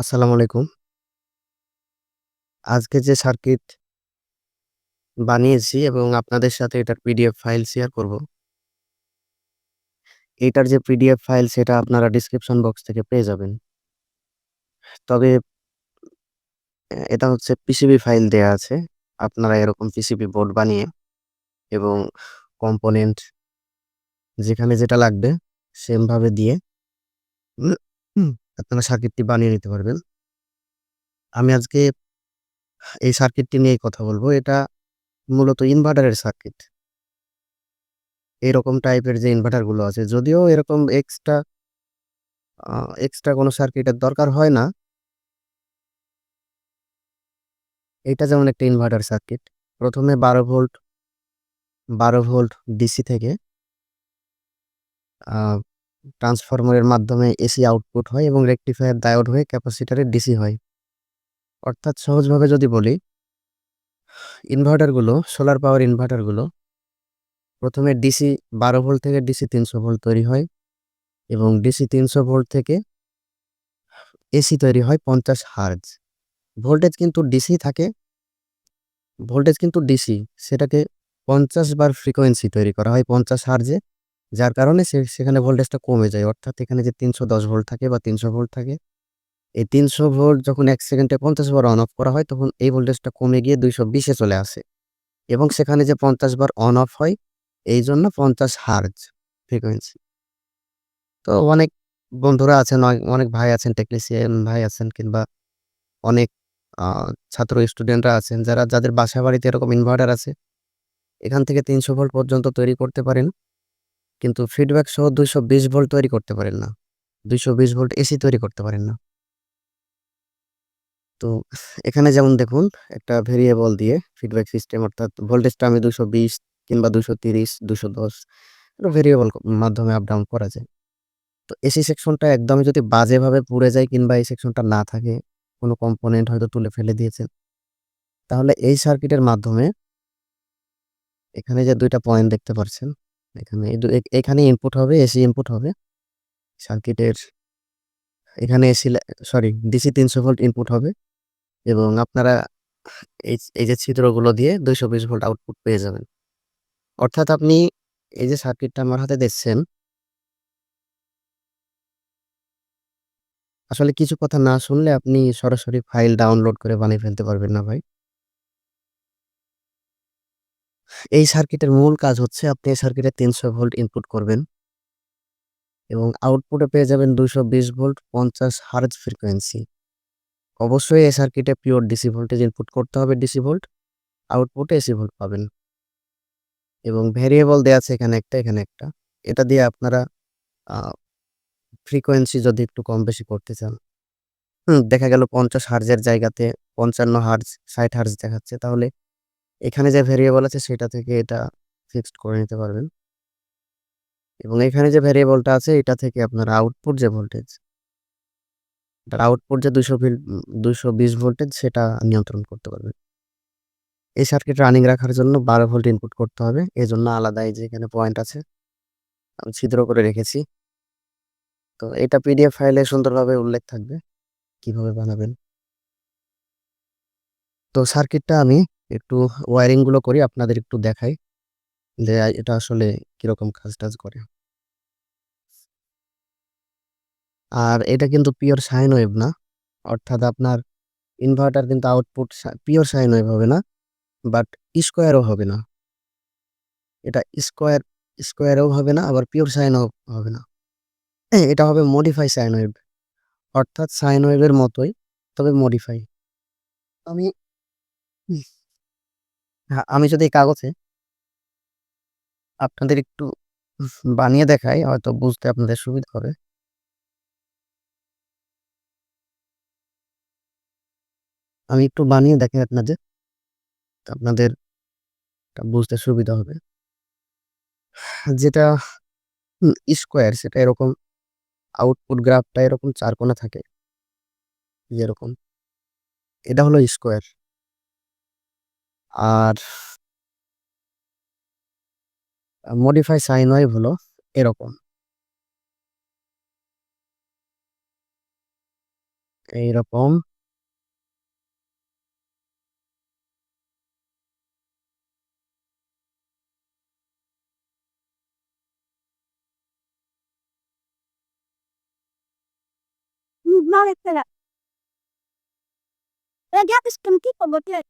আসসালামু আলাইকুম। আজকে যে সার্কিট বানিয়েছি এবং আপনাদের সাথে এটার পিডিএফ ফাইল শেয়ার করব। এটার যে পিডিএফ ফাইল সেটা আপনারা ডেসক্রিপশন বক্স থেকে পেয়ে যাবেন। তবে, এটা হচ্ছে পিসিবি ফাইল দেয়া আছে। আপনারা এরকম পিসিবি বোর্ড বানিয়ে এবং কম্পোনেন্ট যেখানে যেটা লাগবে সেমভাবে দিয়ে আপনারা সার্কিটটি বানিয়ে নিতে পারবেন। আমি আজকে এই সার্কিটটি নিয়েই কথা বলব এটা মূলত ইনভার্টারের সার্কিট। এরকম টাইপের যে ইনভার্টারগুলো আছে, যদিও এরকম এক্সট্রা এক্সট্রা কোনো সার্কিটের দরকার হয় না। এটা যেমন একটা ইনভার্টার সার্কিট। প্রথমে বারো ভোল্ট ১২ ভোল্ট ডিসি থেকে ট্রান্সফরমারের মাধ্যমে এসি আউটপুট হয় এবং রেকটিফায়ার ডায়োড হয়ে ক্যাপাসিটারে ডিসি হয়। অর্থাৎ সহজভাবে যদি বলি, ইনভার্টারগুলো, সোলার পাওয়ার ইনভার্টারগুলো, প্রথমে ডিসি ১২ ভোল্ট থেকে ডিসি ৩০০ ভোল্ট তৈরি হয় এবং ডিসি ৩০০ ভোল্ট থেকে এসি তৈরি হয় ৫০ হার্জ। ভোল্টেজ কিন্তু ডিসি থাকে, ভোল্টেজ কিন্তু ডিসি, সেটাকে ৫০ বার ফ্রিকোয়েন্সি তৈরি করা হয় ৫০ হার্জে। যার কারণে সেখানে ভোল্টেজটা কমে যায়। অর্থাৎ এখানে যে ৩১০ ভোল্ট থাকে বা ৩০০ ভোল্ট থাকে, এই ৩০০ ভোল্ট যখন এক সেকেন্ডে ৫০ বার অন অফ করা হয় তখন এই ভোল্টেজটা কমে গিয়ে দুইশো বিশে চলে আসে এবং সেখানে যে ৫০ বার অন অফ হয় এই জন্য পঞ্চাশ হার্জ ফ্রিকোয়েন্সি। তো অনেক বন্ধুরা আছেন, অনেক ভাই আছেন, টেকনিশিয়ান ভাই আছেন কিংবা অনেক ছাত্র স্টুডেন্টরা আছেন যারা যাদের বাসা-বাড়িতে এরকম ইনভার্টার আছে। এখান থেকে ৩০০ ভোল্ট পর্যন্ত তৈরি করতে পারেন। কিন্তু ফিডব্যাক সহ ২২০ ভোল্ট তৈরি করতে পারেন না। ২২০ ভোল্ট এসি তৈরি করতে পারেন না। তো এখানে যেমন দেখুন একটা ভেরিয়েবল দিয়ে ফিডব্যাক সিস্টেম অর্থাৎ ভোল্টেজটা আমি ২২০ কিংবা ২৩০, ২১০ এটা ভেরিয়েবল মাধ্যমে আপ ডাউন করা যায়। তো এসি সেকশনটা একদমই যদি বাজেভাবে পুড়ে যায় কিংবা এই সেকশনটা না থাকে, কোনো কম্পোনেন্ট হয়তো তুলে ফেলে দিয়েছেন। তাহলে এই সার্কিটের মাধ্যমে এখানে যে দুইটা পয়েন্ট দেখতে পাচ্ছেন, এখানে এখানে ইনপুট হবে, এসি ইনপুট হবে। সার্কিটের এখানে AC sorry DC ৩০০ volt input হবে এবং আপনারা এই যে ছিদ্রগুলো দিয়ে ২২০ ভোল্ট আউটপুট পেয়ে যাবেন। অর্থাৎ আপনি এই যে সার্কিটটা আমার হাতে দেখছেন আসলে কিছু কথা না শুনলে আপনি সরাসরি ফাইল ডাউনলোড করে বানিয়ে ফেলতে পারবেন না ভাই। এই সার্কিটের মূল কাজ হচ্ছে আপনি এই সার্কিটে ৩০০ ভোল্ট ইনপুট করবেন। এবং আউটপুটে পেয়ে যাবেন ২২০ ভোল্ট ৫০ হার্জ ফ্রিকোয়েন্সি। অবশ্যই এই সার্কিটে পিওর ডিসি ভোল্টেজ ইনপুট করতে হবে ডিসি ভোল্ট, আউটপুটে এসি ভোল্ট পাবেন। এবং ভেরিয়েবল দেওয়া আছে এখানে একটা, এখানে একটা। এটা দিয়ে আপনারা ফ্রিকোয়েন্সি যদি একটু কম বেশি করতে চান। দেখা গেল ৫০ হার্জের জায়গাতে ৫৫ হার্জ, ৬০ হার্জ দেখাচ্ছে তাহলে এখানে যে ভেরিয়েবল আছে সেটা থেকে এটা ফিক্সড করে নিতে পারবেন। এবং এখানে যে ভেরিয়েবলটা আছে এটা থেকে আপনার আউটপুট যে ভোল্টেজ এটার আউটপুট যে ২০০ ভিল ২২০ ভোল্টেজ সেটা নিয়ন্ত্রণ করতে পারবেন। এই সার্কিট রানিং রাখার জন্য ১২ ভোল্ট ইনপুট করতে হবে। এজন্য আলাদা এই যে এখানে পয়েন্ট আছে। আমি ছিদ্র করে রেখেছি। তো এটা পিডিএফ ফাইলে সুন্দরভাবে উল্লেখ থাকবে, কীভাবে বানাবেন। তো সার্কিটটা আমি একটু ওয়্যারিংগুলো করি আপনাদের একটু দেখাই। যে এটা আসলে কীরকম কাজ-টাজ করে। আর এটা কিন্তু পিওর সাইন ওয়েভ না। অর্থাৎ আপনার ইনভার্টার কিন্তু আউটপুট পিওর সাইন ওয়েভ হবে না। বাট স্কোয়ারও হবে না। এটা স্কোয়ার স্কোয়ারেও হবে না আবার পিওর সাইনও হবে না। হ্যাঁ, এটা হবে মডিফাই সাইন ওয়েভ। অর্থাৎ সাইন ওয়েভের মতোই তবে মডিফাই। আমি আমি যদি এই কাগজে আপনাদের একটু বানিয়ে দেখাই, হয়তো বুঝতে আপনাদের সুবিধা হবে। আমি একটু বানিয়ে দেখাই আপনাদের। আপনাদের বুঝতে সুবিধা হবে। যেটা স্কোয়ার, সেটা এরকম আউটপুট গ্রাফটা এরকম ৪ কোণা থাকে। যেরকম। এটা হলো স্কোয়ার। আর মডিফাই সাইন ওয়েভ হলো এরকম। এইরকম। Radiatus cantik obatnya.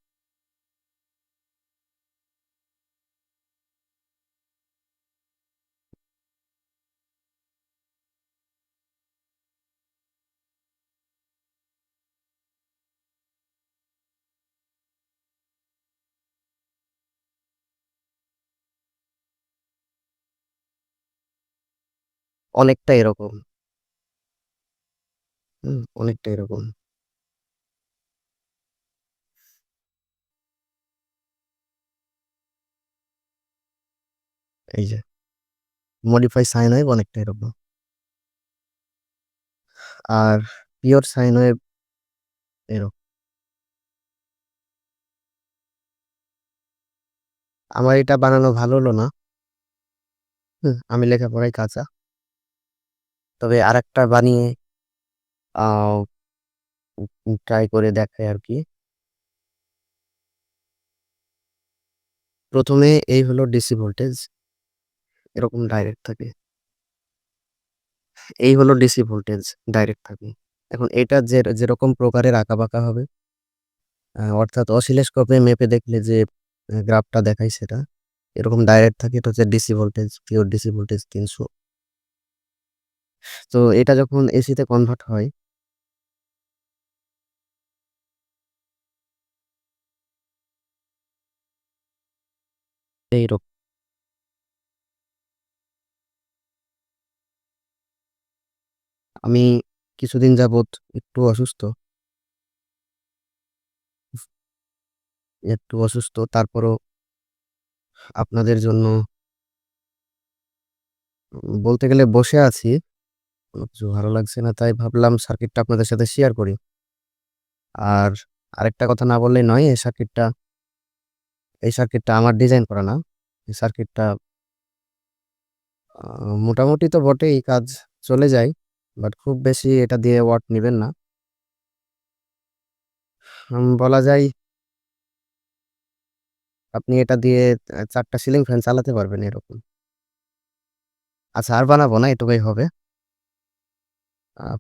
অনেকটা এরকম। হুম, অনেকটা এরকম। এই যে। মডিফাই সাইন ওয়েভ অনেকটা এরকম। আর পিওর সাইন ওয়েভ এরকম। আমার এটা বানানো ভালো হলো না। আমি লেখাপড়ায় কাঁচা। তবে আরেকটা বানিয়ে ট্রাই করে দেখাই আরকি। প্রথমে এই হলো ডিসি ভোল্টেজ। এরকম ডাইরেক্ট থাকে। এই হলো ডিসি ভোল্টেজ, ডাইরেক্ট থাকে। এখন এটা যে যেরকম প্রকারের আঁকাবাঁকা হবে অর্থাৎ অসিলোস্কোপে মেপে দেখলে যে গ্রাফটা দেখায় সেটা। এরকম ডাইরেক্ট থাকে এটা হচ্ছে DC voltage, pure DC voltage ৩০০। তো এটা যখন এসিতে কনভার্ট হয় আমি কিছুদিন যাবৎ একটু অসুস্থ। একটু অসুস্থ, তারপরও আপনাদের জন্য বলতে গেলে বসে আছি। কোনো কিছু ভালো লাগছে না, তাই ভাবলাম সার্কিটটা আপনাদের সাথে শেয়ার করি। আর আরেকটা কথা না বললেই নয়, এই সার্কিটটা এই সার্কিটটা আমার ডিজাইন করা না। এই সার্কিটটা মোটামুটি তো বটেই কাজ চলে যায়। বাট খুব বেশি এটা দিয়ে ওয়াট নিবেন না। বলা যায় আপনি এটা দিয়ে চারটা সিলিং ফ্যান চালাতে পারবেন এরকম। আচ্ছা আর বানাবো না, এটুকুই হবে।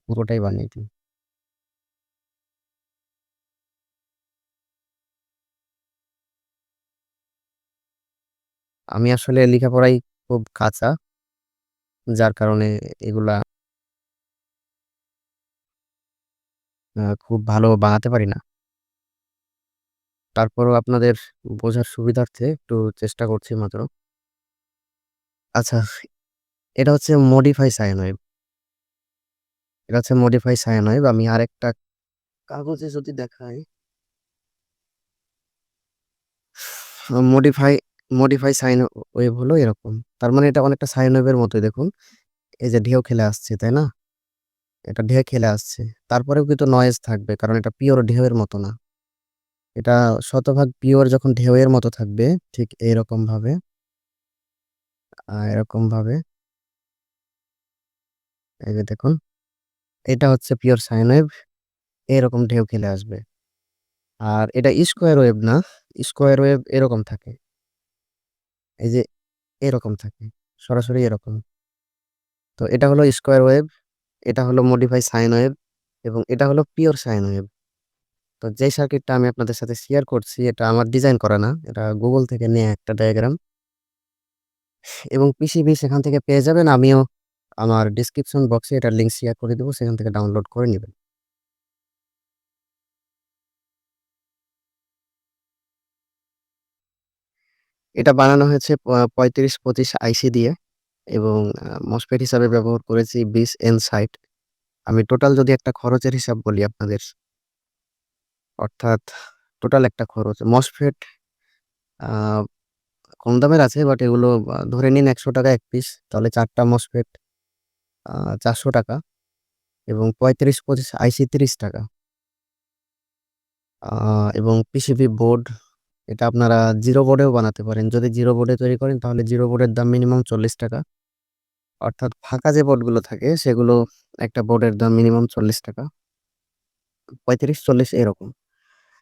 পুরোটাই বানিয়ে দিই। আমি আসলে লেখাপড়াই খুব কাঁচা। যার কারণে এগুলা খুব ভালো বানাতে পারি না। তারপরও আপনাদের বোঝার সুবিধার্থে একটু চেষ্টা করছি মাত্র। আচ্ছা, এটা হচ্ছে মডিফাই সাইন। এটা হচ্ছে মডিফাই ওয়েভ। আমি আরেকটা কাগজে যদি দেখাই মডিফাই মডিফাই সাইন ওয়েভ হলো এরকম। তার মানে এটা অনেকটা সাইন ওয়েভের মতোই দেখুন। এই যে ঢেউ খেলে আসছে, তাই না? এটা ঢেউ খেলে আসছে। তারপরেও কিন্তু নয়েজ থাকবে কারণ এটা পিওর ঢেউয়ের মতো না। এটা শতভাগ পিওর যখন ঢেউয়ের মতো থাকবে ঠিক এইরকমভাবে আ এরকমভাবে এই যে দেখুন। এটা হচ্ছে পিওর সাইন ওয়েভ। এরকম ঢেউ খেলে আসবে। আর এটা স্কোয়ার ওয়েভ না। স্কোয়ার ওয়েভ এরকম থাকে। এই যে এরকম থাকে। সরাসরি এরকম। তো এটা হলো স্কোয়ার ওয়েভ, এটা হলো মডিফাই সাইন ওয়েভ এবং এটা হলো পিওর সাইন ওয়েভ। তো যেই সার্কিটটা আমি আপনাদের সাথে শেয়ার করছি এটা আমার ডিজাইন করা না। এটা গুগল থেকে নেয়া একটা ডায়াগ্রাম। এবং পিসিবি সেখান থেকে পেয়ে যাবেন। আমিও আমার ডেসক্রিপশন বক্সে এটার লিঙ্ক শেয়ার করে দেবো, সেখান থেকে ডাউনলোড করে নেবেন এটা বানানো হয়েছে পঁয়ত্রিশ পঁচিশ আইসি দিয়ে এবং, আ মসফেট হিসাবে ব্যবহার করেছি ২০ এন সাইট। আমি টোটাল যদি একটা খরচের হিসাব বলি আপনাদের, অর্থাৎ টোটাল একটা খরচ মসফেট কম দামের আছে বাট এগুলো ধরে নিন ৳১০০ এক পিস। তাহলে ৪ টা মসফেট আ ৳৪০০ এবং ৩৫-২৫ আইসি তিরিশ টাকা। এবং পিসিবি বোর্ড, এটা আপনারা জিরো বোর্ডেও বানাতে পারেন। যদি জিরো বোর্ডে তৈরি করেন, তাহলে জিরো বোর্ডের দাম মিনিমাম ৳৪০ অর্থাৎ ফাঁকা যে বোর্ডগুলো থাকে, সেগুলো একটা বোর্ডের দাম মিনিমাম ৳৪০ পঁয়ত্রিশ, চল্লিশ এরকম।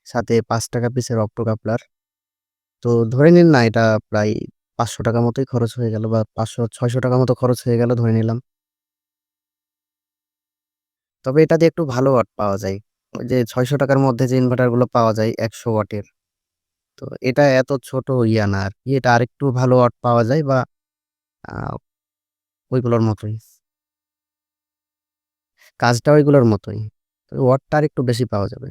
সাথে পাঁচ টাকা পিসের অক্টো কাপলার। তো ধরে নিন না, এটা প্রায় পাঁচশো টাকা মতোই খরচ হয়ে গেল বা পাঁচশো, ছয়শো টাকা মতো খরচ হয়ে গেল, ধরে নিলাম। তবে এটা দিয়ে একটু ভালো ওয়াট পাওয়া যায়। ওই যে ছয়শো টাকার মধ্যে যে ইনভার্টারগুলো পাওয়া যায় একশো ওয়াটের তো এটা এত ছোট ইয়া না আর কি, এটা আরেকটু ভালো ওয়াট পাওয়া যায় বা ওইগুলোর মতোই। কাজটা ওইগুলোর মতোই। ওয়াটটা আর একটু বেশি পাওয়া যাবে।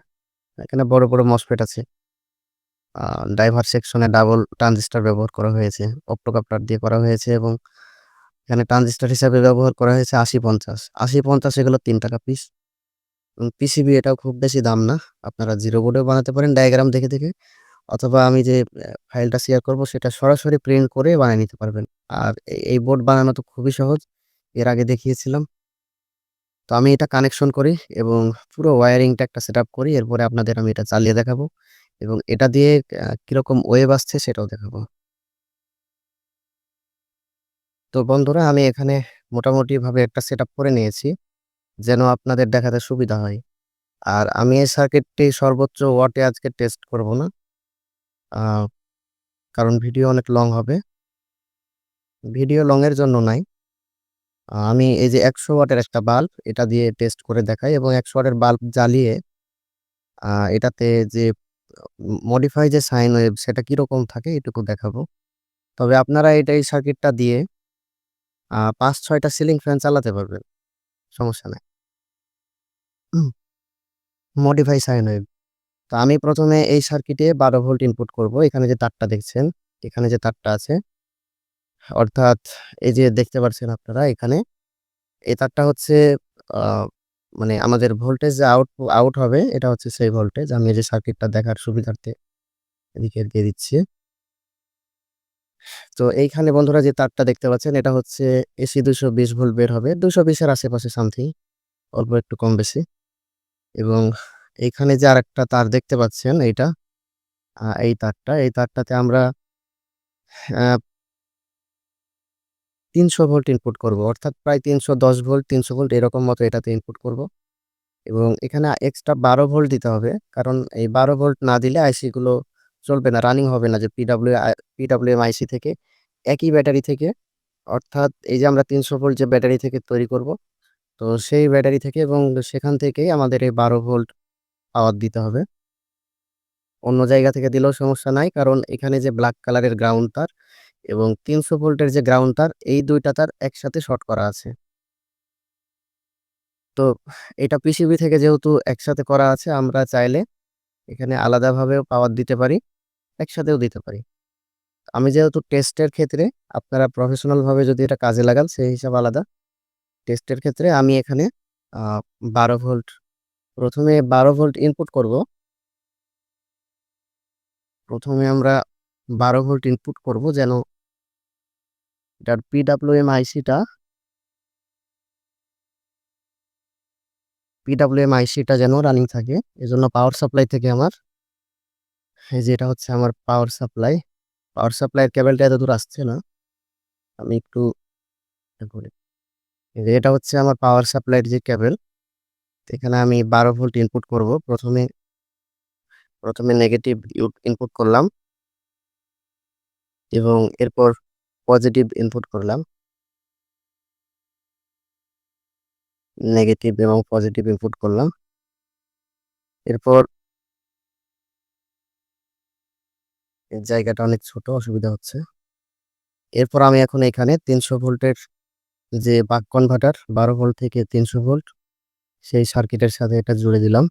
এখানে বড় বড় মসফেট আছে। ড্রাইভার সেকশনে ডাবল ট্রানজিস্টর ব্যবহার করা হয়েছে অপ্টোকাপ্টার দিয়ে করা হয়েছে এবং এখানে ট্রানজিস্টর হিসাবে ব্যবহার করা হয়েছে আশি পঞ্চাশ। আশি পঞ্চাশ এগুলো তিন টাকা পিস এবং পিসিবি এটাও খুব বেশি দাম না। আপনারা জিরো বোর্ডেও বানাতে পারেন ডায়াগ্রাম দেখে দেখে। অথবা আমি যে ফাইলটা শেয়ার করব, সেটা সরাসরি প্রিন্ট করে বানিয়ে নিতে পারবেন। আর এই- বোর্ড বানানো তো খুবই সহজ। এর আগে দেখিয়েছিলাম। তো আমি এটা কানেকশন করি এবং পুরো ওয়ারিংটা একটা সেট করি। এরপরে আপনাদের আমি এটা চালিয়ে দেখাবো। এবং এটা দিয়ে কীরকম ওয়েভ আসছে সেটাও দেখাবো। তো বন্ধুরা, আমি এখানে মোটামুটিভাবে একটা সেট করে নিয়েছি, যেন আপনাদের দেখাতে সুবিধা হয়। আর আমি এই সার্কিটটি সর্বোচ্চ ওয়াটে আজকে টেস্ট করব না। কারণ ভিডিও অনেক লং হবে। ভিডিও লং এর জন্য নাই। আমি এই যে একশো ওয়াটের একটা বাল্ব এটা দিয়ে টেস্ট করে দেখাই এবং একশো ওয়াটের বাল্ব জ্বালিয়ে এটাতে যে মডিফাই যে সাইন ওয়েভ সেটা কীরকম থাকে এটুকু দেখাবো। তবে আপনারা এটা এই সার্কিটটা দিয়ে পাঁচ, ছয়টা সিলিং ফ্যান চালাতে পারবেন। সমস্যা নাই। মডিফাই সাইন ওয়েভ তো আমি প্রথমে এই সার্কিটে বারো ভোল্ট ইনপুট করব। এখানে যে তারটা দেখছেন, এখানে যে তারটা আছে, অর্থাৎ এই যে দেখতে পাচ্ছেন আপনারা এখানে, এই তারটা হচ্ছে মানে আমাদের ভোল্টেজ যে আউট আউট হবে, এটা হচ্ছে সেই ভোল্টেজ আমি যে সার্কিটটা দেখার সুবিধার্থে এদিকে দিয়ে দিচ্ছি। তো এইখানে বন্ধুরা যে তারটা দেখতে পাচ্ছেন, এটা হচ্ছে এসি দুশো বিশ ভোল্ট বের হবে। দুশো বিশের আশেপাশে সামথিং অল্প একটু কম বেশি। এবং এইখানে যে আরেকটা তার দেখতে পাচ্ছেন, এইটা এই তারটা, এই তারটাতে আমরা তিনশো ভোল্ট ইনপুট করব। অর্থাৎ প্রায় তিনশো দশ ভোল্ট, তিনশো ভোল্ট এরকম মতো এটাতে ইনপুট করব। এবং এখানে এক্সট্রা বারো ভোল্ট দিতে হবে। কারণ এই বারো ভোল্ট না দিলে আইসি গুলো চলবে না রানিং হবে না যে পিডাব্লিউ পিডাব্লিউএম আইসি থেকে, একই ব্যাটারি থেকে। অর্থাৎ এই যে আমরা তিনশো ভোল্ট যে ব্যাটারি থেকে তৈরি করব, তো সেই ব্যাটারি থেকে এবং সেখান থেকেই আমাদের এই বারো ভোল্ট পাওয়ার দিতে হবে। অন্য জায়গা থেকে দিলেও সমস্যা নাই, কারণ এখানে যে ব্ল্যাক কালারের গ্রাউন্ড তার এবং তিনশো ভোল্টের যে গ্রাউন্ড তার, এই দুইটা তার একসাথে শর্ট করা আছে। তো এটা পিসিবি থেকে যেহেতু একসাথে করা আছে, আমরা চাইলে এখানে আলাদাভাবেও পাওয়ার দিতে পারি। একসাথেও দিতে পারি। আমি যেহেতু টেস্টের ক্ষেত্রে আপনারা প্রফেশনাল ভাবে যদি এটা কাজে লাগান, সেই হিসাব আলাদা। টেস্টের ক্ষেত্রে আমি এখানে বারো ভোল্ট, প্রথমে বারো ভোল্ট ইনপুট করব। প্রথমে আমরা বারো ভোল্ট ইনপুট করব যেন এটার পিডাব্লিউএম আইসিটা পিডাব্লিউএম আইসিটা যেন রানিং থাকে। এজন্য পাওয়ার সাপ্লাই থেকে আমার এই যে এটা হচ্ছে আমার পাওয়ার সাপ্লাই পাওয়ার সাপ্লাইয়ের কেবলটা এত দূর আসছে না। আমি একটু এটা হচ্ছে আমার পাওয়ার সাপ্লাইয়ের যে কেবেল এখানে আমি বারো ভোল্ট ইনপুট করব। প্রথমে প্রথমে নেগেটিভ ইনপুট করলাম। এবং এরপর পজিটিভ ইনপুট করলাম। নেগেটিভ এবং পজিটিভ ইনপুট করলাম। এরপর এর জায়গাটা অনেক ছোট, অসুবিধা হচ্ছে। এরপর আমি এখন এখানে তিনশো ভোল্টের যে বাক কনভার্টার বারো ভোল্ট থেকে তিনশো ভোল্ট, সেই সার্কিটের সাথে এটা জুড়ে দিলাম।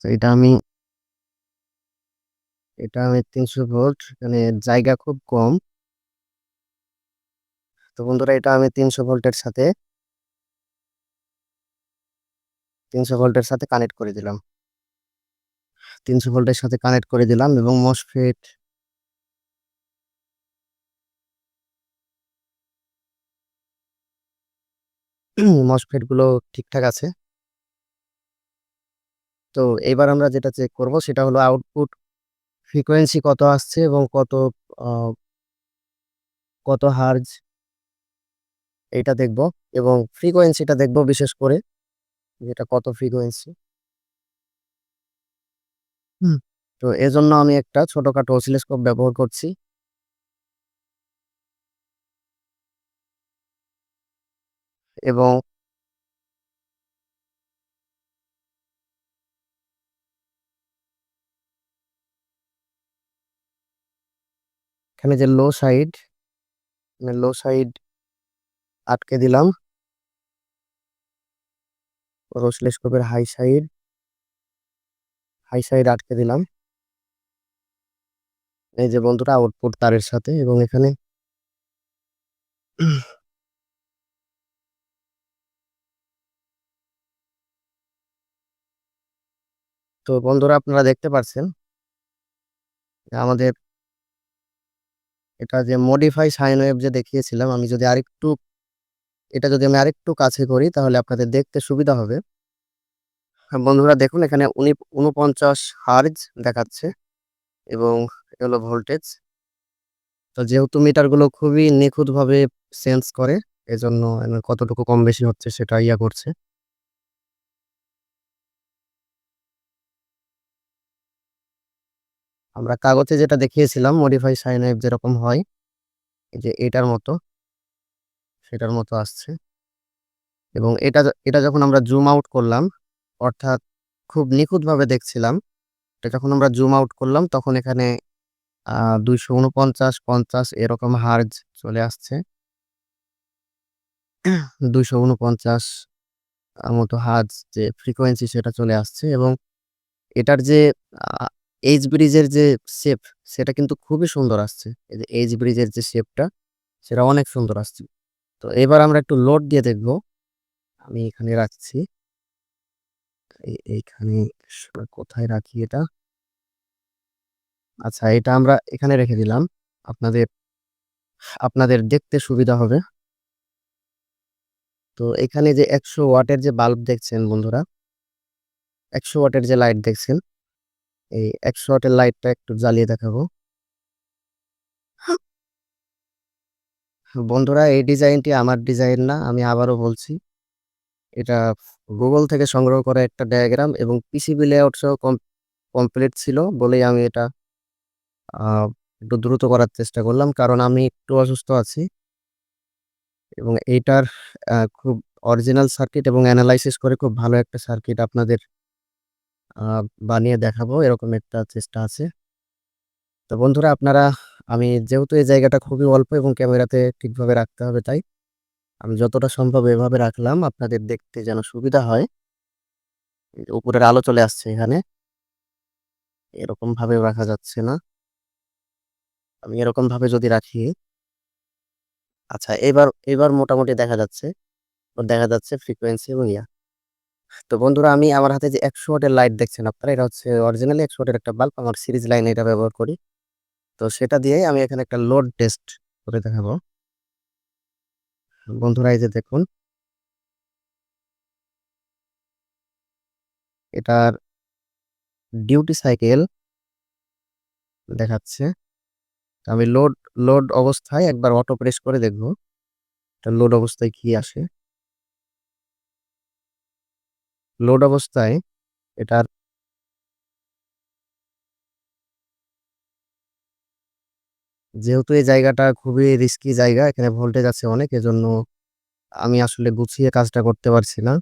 তো এটা আমি এটা আমি তিনশো ভোল্ট এখানে জায়গা খুব কম। তো বন্ধুরা, এটা আমি তিনশো ভোল্টের সাথে তিনশো ভোল্টের সাথে কানেক্ট করে দিলাম। তিনশো ভোল্টের সাথে কানেক্ট করে দিলাম এবং মসফেট মসফেটগুলো ঠিকঠাক আছে। তো এবার আমরা যেটা চেক করব, সেটা হলো আউটপুট ফ্রিকোয়েন্সি কত আসছে এবং কত কত হার্জ এইটা দেখব এবং ফ্রিকোয়েন্সিটা দেখব বিশেষ করে যেটা কত ফ্রিকোয়েন্সি। হুম, তো এজন্য আমি একটা ছোটখাটো অসিলোস্কোপ ব্যবহার করছি। এবং এখানে যে লো সাইড, লো সাইড আটকে দিলাম। আর অসিলোস্কোপের হাই সাইড হাই সাইড আটকে দিলাম। এই যে বন্ধুরা আউটপুট তারের সাথে এবং এখানে তো বন্ধুরা আপনারা দেখতে পারছেন আমাদের এটা যে মডিফাই সাইন ওয়েভ যে দেখিয়েছিলাম আমি যদি আরেকটু এটা যদি আমি আরেকটু কাছে করি তাহলে আপনাদের দেখতে সুবিধা হবে। হ্যাঁ, বন্ধুরা দেখুন এখানে উনি ৪৯ হার্জ দেখাচ্ছে এবং এটা হলো ভোল্টেজ। তো যেহেতু মিটারগুলো খুবই নিখুঁতভাবে সেন্স করে এজন্য কতটুকু কম বেশি হচ্ছে সেটা ইয়া করছে। আমরা কাগজে যেটা দেখিয়েছিলাম মডিফাই সাইন ওয়েভ যেরকম হয়, যে এটার মতো সেটার মতো আসছে। এবং এটা এটা যখন আমরা জুম আউট করলাম, অর্থাৎ খুব নিখুঁতভাবে দেখছিলাম। এটা যখন আমরা জুম আউট করলাম তখন এখানে দুইশো ২৪৯, ৫০ এরকম হার্জ চলে আসছে। ২৪৯ আ মতো হার্জ যে ফ্রিকোয়েন্সি সেটা চলে আসছে এবং এটার যে এইচ ব্রিজের যে শেপ সেটা কিন্তু খুবই সুন্দর আসছে। এই যে এইচ ব্রিজের যে শেপটা সেটা অনেক সুন্দর আসছে। তো এবার আমরা একটু লোড দিয়ে দেখব। আমি এখানে রাখছি। এই এইখানে কোথায় রাখি এটা? আচ্ছা এটা আমরা এখানে রেখে দিলাম। আপনাদের আপনাদের দেখতে সুবিধা হবে। তো এখানে যে ১০০ ওয়াটের যে বাল্ব দেখছেন বন্ধুরা ১০০ ওয়াটের যে লাইট দেখছেন, এই ১০০ ওয়াটের লাইটটা একটু জ্বালিয়ে দেখাবো। বন্ধুরা, এই ডিজাইনটি আমার ডিজাইন না। আমি আবারও বলছি। এটা গুগল থেকে সংগ্রহ করা একটা ডায়াগ্রাম এবং পিসিবি লেআউট সহ কম, কমপ্লিট ছিল বলেই আমি এটা একটু দ্রুত করার চেষ্টা করলাম। কারণ আমি একটু অসুস্থ আছি। এবং এইটার খুব অরিজিনাল সার্কিট এবং অ্যানালাইসিস করে খুব ভালো একটা সার্কিট আপনাদের বানিয়ে দেখাবো, এরকম একটা চেষ্টা আছে। তো বন্ধুরা, আপনারা, আমি যেহেতু এই জায়গাটা খুবই অল্প এবং ক্যামেরাতে ঠিকভাবে রাখতে হবে তাই, আমি যতটা সম্ভব এভাবে রাখলাম, আপনাদের দেখতে যেন সুবিধা হয়। উপরের আলো চলে আসছে এখানে। এরকমভাবেও রাখা যাচ্ছে না। আমি এরকমভাবে যদি রাখি আচ্ছা এবার এবার মোটামুটি দেখা যাচ্ছে। দেখা যাচ্ছে ফ্রিকোয়েন্সি এবং ইয়া। তো বন্ধুরা, আমি আমার হাতে যে ১০০ ওয়াটের লাইট দেখছেন আপনারা, এটা হচ্ছে অরিজিনালি ১০০ ওয়াটের একটা বাল্ব। আমার সিরিজ লাইনে এটা ব্যবহার করি। তো সেটা দিয়েই আমি এখানে একটা লোড টেস্ট করে দেখাবো। বন্ধুরা, এই যে দেখুন। এটার ডিউটি সাইকেল দেখাচ্ছে। আমি লোড লোড অবস্থায় একবার অটো প্রেস করে দেখব। এটা লোড অবস্থায় কি আসে। লোড অবস্থায় এটার যেহেতু এই জায়গাটা খুবই রিস্কি জায়গা, এখানে ভোল্টেজ আছে অনেক এজন্য আমি আসলে গুছিয়ে কাজটা করতে পারছি না।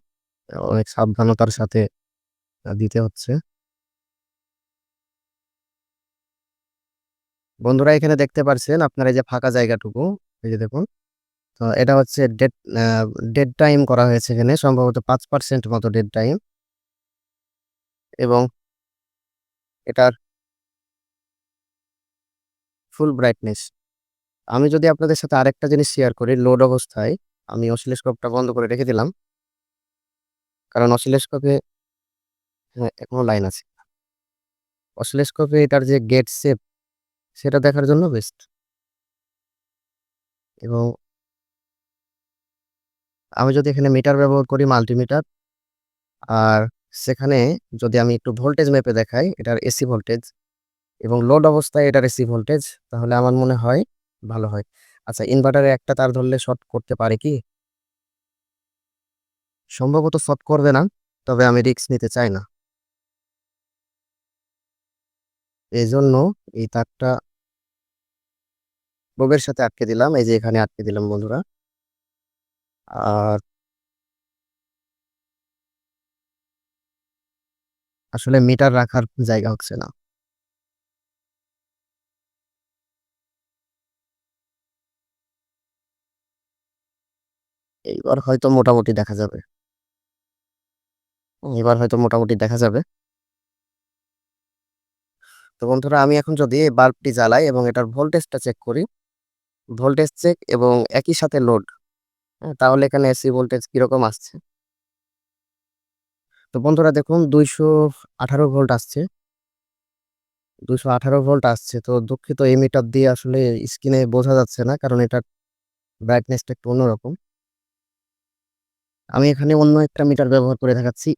অনেক সাবধানতার সাথে দিতে হচ্ছে। বন্ধুরা এখানে দেখতে পারছেন আপনারা এই যে ফাঁকা জায়গাটুকু, এই যে দেখুন। তো এটা হচ্ছে ডেট ডেড টাইম করা হয়েছে এখানে সম্ভবত পাঁচ পার্সেন্ট মতো ডেট টাইম। এবং এটার ফুল ব্রাইটনেস। আমি যদি আপনাদের সাথে আরেকটা জিনিস শেয়ার করি লোড অবস্থায় আমি অসিলোস্কোপটা বন্ধ করে রেখে দিলাম। কারণ অসিলোস্কোপে হ্যাঁ, এখনও লাইন আছে। অসিলোস্কোপে এটার যে গেট শেপ সেটা দেখার জন্য বেস্ট। এবং আমি যদি এখানে মিটার ব্যবহার করি মাল্টিমিটার আর সেখানে যদি আমি একটু ভোল্টেজ মেপে দেখাই, এটার এসি ভোল্টেজ এবং লোড অবস্থায় এটার এসি ভোল্টেজ তাহলে আমার মনে হয় ভালো হয়। আচ্ছা ইনভার্টারে একটা তার ধরলে শর্ট করতে পারে কি? সম্ভবত শর্ট করবে না, তবে আমি রিস্ক নিতে চাই না। এই জন্য এই তারটা ববের সাথে আটকে দিলাম, এই যে এখানে আটকে দিলাম বন্ধুরা। আর আসলে মিটার রাখার জায়গা হচ্ছে না। এইবার হয়তো মোটামুটি দেখা যাবে। এবার হয়তো মোটামুটি দেখা যাবে। তো বন্ধুরা, আমি এখন যদি এই বাল্বটি জ্বালাই এবং এটার ভোল্টেজটা চেক করি, ভোল্টেজ চেক এবং একই সাথে লোড তাহলে এখানে এসি ভোল্টেজ কীরকম আসছে? তো বন্ধুরা দেখুন, দুইশো আঠারো ভোল্ট আসছে। দুইশো আঠারো ভোল্ট আসছে। তো দুঃখিত, এই মিটার দিয়ে আসলে স্ক্রিনে বোঝা যাচ্ছে না, কারণ এটার ব্রাইটনেসটা একটু অন্যরকম। আমি এখানে অন্য একটা মিটার ব্যবহার করে দেখাচ্ছি।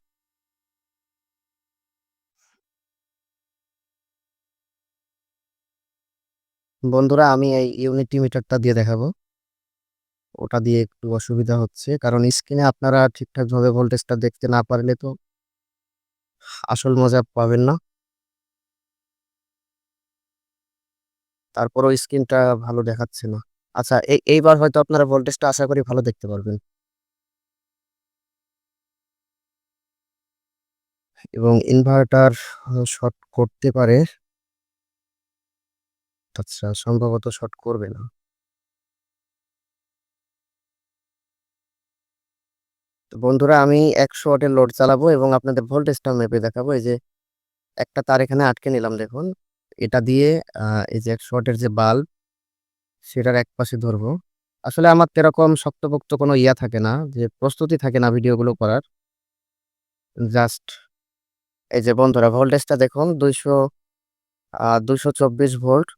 বন্ধুরা, আমি এই ইউনিটি মিটারটা দিয়ে দেখাবো। ওটা দিয়ে একটু অসুবিধা হচ্ছে। কারণ স্ক্রিনে আপনারা ঠিকঠাকভাবে ভোল্টেজটা দেখতে না পারলে তো আসল মজা পাবেন না। তারপরও স্ক্রিনটা ভালো দেখাচ্ছে না। আচ্ছা এই এইবার হয়তো আপনারা ভোল্টেজটা আশা করি ভালো দেখতে পারবেন। এবং ইনভার্টার শর্ট করতে পারে। আচ্ছা সম্ভবত শর্ট করবে না। তো বন্ধুরা, আমি একশো ওয়াটের লোড চালাবো এবং আপনাদের ভোল্টেজটা মেপে দেখাবো। এই যে একটা তার এখানে আটকে নিলাম, দেখুন। এটা দিয়ে এই যে একশো ওয়াটের যে বাল্ব সেটার এক পাশে ধরবো। আসলে আমার এরকম শক্তপোক্ত কোনো ইয়া থাকে না, যে প্রস্তুতি থাকে না ভিডিওগুলো করার। জাস্ট, এই যে বন্ধুরা ভোল্টেজটা দেখুন, দুইশো দুইশো চব্বিশ ভোল্ট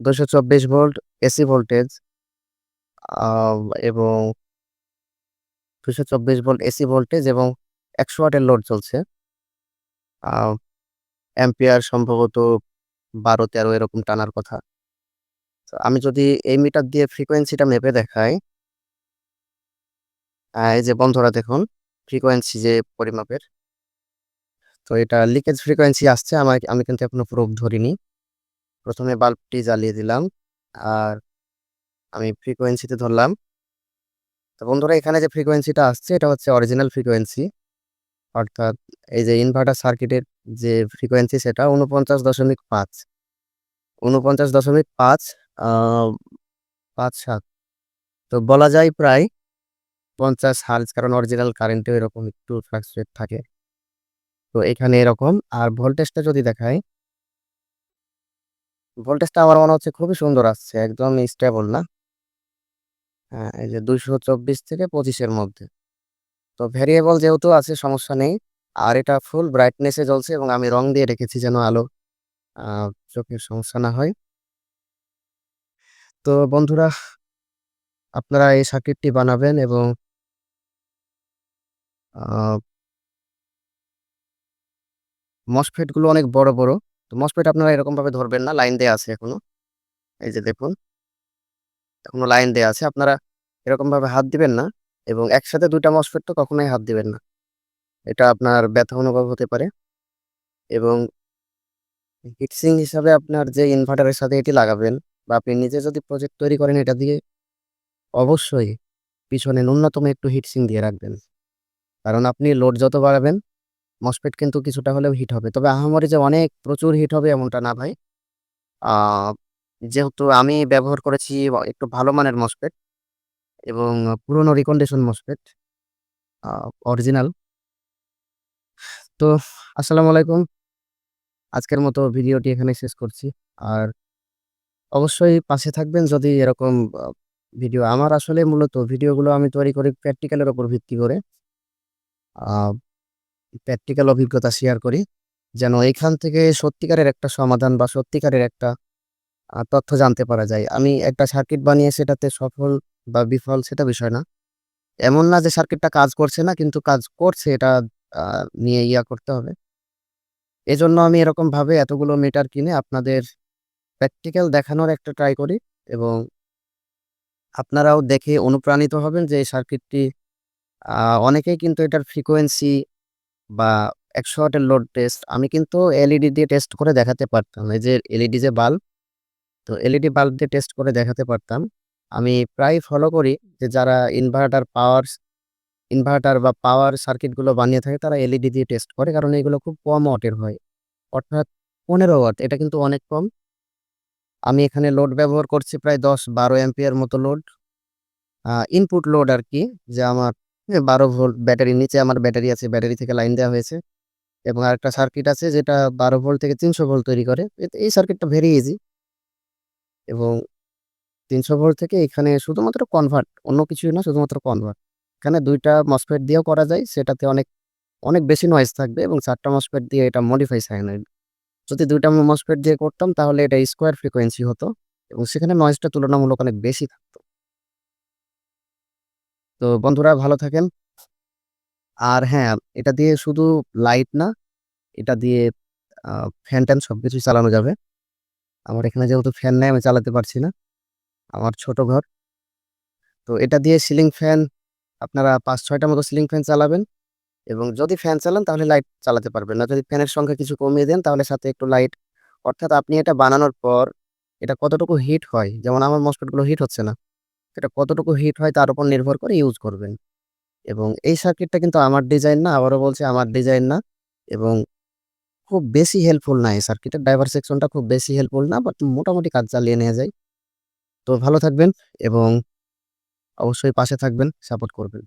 দুইশো চব্বিশ ভোল্ট এসি ভোল্টেজ এবং দুশো চব্বিশ ভোল্ট এসি ভোল্টেজ এবং একশো ওয়াটের লোড চলছে। অ্যাম্পিয়ার সম্ভবত বারো, তেরো এরকম টানার কথা। আমি যদি এই মিটার দিয়ে ফ্রিকোয়েন্সিটা মেপে দেখাই এই যে বন্ধরা দেখুন, ফ্রিকোয়েন্সি যে পরিমাপের, তো এটা লিকেজ ফ্রিকোয়েন্সি আসছে আমার আমি কিন্তু এখনও প্রুফ ধরিনি। প্রথমে বাল্বটি জ্বালিয়ে দিলাম, আর আমি ফ্রিকোয়েন্সিতে ধরলাম তো বন্ধুরা, এখানে যে ফ্রিকোয়েন্সিটা আসছে, এটা হচ্ছে অরিজিনাল ফ্রিকোয়েন্সি অর্থাৎ এই যে ইনভার্টার সার্কিটের যে ফ্রিকোয়েন্সি সেটা উনপঞ্চাশ দশমিক পাঁচ। উনপঞ্চাশ দশমিক পাঁচ পাঁচ সাত। তো বলা যায় প্রায় পঞ্চাশ হার্জ কারণ অরিজিনাল কারেন্টেও এরকম একটু ফ্লাকচুয়েট থাকে। তো এখানে এরকম, আর ভোল্টেজটা যদি দেখাই ভোল্টেজটা আমার মনে হচ্ছে খুবই সুন্দর আসছে, একদম স্টেবল না। এই যে দুইশো চব্বিশ থেকে পঁচিশের মধ্যে। তো ভ্যারিয়েবল যেহেতু আছে, সমস্যা নেই। আর এটা ফুল ব্রাইটনেসে জ্বলছে এবং আমি রং দিয়ে রেখেছি যেন আলো চোখের সমস্যা না হয়। তো বন্ধুরা, আপনারা এই সার্কিটটি বানাবেন এবং মসফেটগুলো অনেক বড় বড়। তো মসফেট আপনারা এরকমভাবে ধরবেন না, লাইন দেয়া আছে এখনও। এই যে দেখুন। এখনও লাইন দেওয়া আছে, আপনারা এরকম ভাবে হাত দিবেন না এবং একসাথে দুইটা মসফেট তো কখনোই হাত দিবেন না। এটা আপনার ব্যথা অনুভব হতে পারে এবং হিটসিং হিসাবে আপনার যে ইনভার্টারের সাথে এটি লাগাবেন বা আপনি নিজে যদি প্রজেক্ট তৈরি করেন এটা দিয়ে, অবশ্যই পিছনে ন্যূনতম একটু হিটসিং দিয়ে রাখবেন। কারণ আপনি লোড যত বাড়াবেন, মসফেট কিন্তু কিছুটা হলেও হিট হবে। তবে আহামরি যে অনেক প্রচুর হিট হবে এমনটা না ভাই। যেহেতু আমি ব্যবহার করেছি একটু ভালো মানের মসফেট এবং পুরনো রিকন্ডিশন মসফেট অরিজিনাল তো, আসসালামু আলাইকুম। আজকের মতো ভিডিওটি এখানে শেষ করছি। আর অবশ্যই পাশে থাকবেন যদি এরকম ভিডিও। আমার আসলে মূলত ভিডিওগুলো আমি তৈরি করি প্র্যাকটিক্যালের ওপর ভিত্তি করে। প্র্যাকটিক্যাল অভিজ্ঞতা শেয়ার করি। যেন এখান থেকে সত্যিকারের একটা সমাধান বা সত্যিকারের একটা তথ্য জানতে পারা যায় আমি একটা সার্কিট বানিয়ে সেটাতে সফল বা বিফল সেটা বিষয় না এমন না যে সার্কিটটা কাজ করছে না কিন্তু কাজ করছে এটা নিয়ে ইয়া করতে হবে। এজন্য আমি এরকমভাবে এতগুলো মিটার কিনে আপনাদের প্র্যাকটিক্যাল দেখানোর একটা ট্রাই করি এবং আপনারাও দেখে অনুপ্রাণিত হবেন যে এই সার্কিটটি অনেকেই কিন্তু এটার ফ্রিকোয়েন্সি বা ১০০ ওয়াটের লোড টেস্ট আমি কিন্তু এলইডি দিয়ে টেস্ট করে দেখাতে পারতাম। এই যে এলইডি যে বাল্ব, তো এলইডি বাল্ব দিয়ে টেস্ট করে দেখাতে পারতাম। আমি প্রায় ফলো করি যে যারা ইনভার্টার পাওয়ার ইনভার্টার বা পাওয়ার সার্কিটগুলো বানিয়ে থাকে, তারা এলইডি দিয়ে টেস্ট করে। কারণ এগুলো খুব কম ওয়াটের হয়। অর্থাৎ ১৫ ওয়াট এটা কিন্তু অনেক কম। আমি এখানে লোড ব্যবহার করছি প্রায় ১০-১২ অ্যাম্পিয়ার মতো লোড। ইনপুট লোড আর কি, যে আমার বারো ১২ ভোল্ট ব্যাটারির নিচে আমার ব্যাটারি আছে। ব্যাটারি থেকে লাইন দেওয়া হয়েছে এবং আরেকটা সার্কিট আছে, যেটা ১২ ভোল্ট থেকে ৩০০ ভোল্ট তৈরি করে। এই সার্কিটটা ভেরি ইজি। এবং ৩০০ ভোল্ট থেকে এখানে শুধুমাত্র কনভার্ট অন্য কিছুই না শুধুমাত্র কনভার্ট। এখানে ২ টা মসফেট দিয়েও করা যায়। সেটাতে অনেক, অনেক বেশি নয়েজ থাকবে এবং ৪ টা মসফেট দিয়ে এটা মডিফাই সাইনাইড। যদি ২ টা মসফেট দিয়ে করতাম তাহলে এটা স্কোয়ার ফ্রিকোয়েন্সি হতো এবং সেখানে নয়েজটা তুলনামূলক অনেক বেশি থাকতো। তো বন্ধুরা ভালো থাকেন। আর হ্যাঁ, এটা দিয়ে শুধু লাইট না, এটা দিয়ে ফ্যান-ট্যান সবকিছুই চালানো যাবে। আমার এখানে যেহেতু ফ্যান নাই আমি চালাতে পারছি না। আমার ছোট ঘর। তো এটা দিয়ে সিলিং ফ্যান আপনারা ৫-৬ টা মতো সিলিং ফ্যান চালাবেন এবং যদি ফ্যান চালান তাহলে লাইট চালাতে পারবেন না। যদি ফ্যানের সংখ্যা কিছু কমিয়ে দেন তাহলে সাথে একটু লাইট অর্থাৎ আপনি এটা বানানোর পর এটা কতটুকু হিট হয়, যেমন আমার মসফেটগুলো হিট হচ্ছে না। এটা কতটুকু হিট হয় তার উপর নির্ভর করে ইউজ করবেন। এবং এই সার্কিটটা কিন্তু আমার ডিজাইন না, আবারও বলছি আমার ডিজাইন না এবং খুব বেশি হেল্পফুল না এই সার্কিটের ড্রাইভার সেকশনটা খুব বেশি হেল্পফুল না বাট মোটামুটি কাজ চালিয়ে নেওয়া যায়। তো ভালো থাকবেন এবং অবশ্যই পাশে থাকবেন, সাপোর্ট করবেন।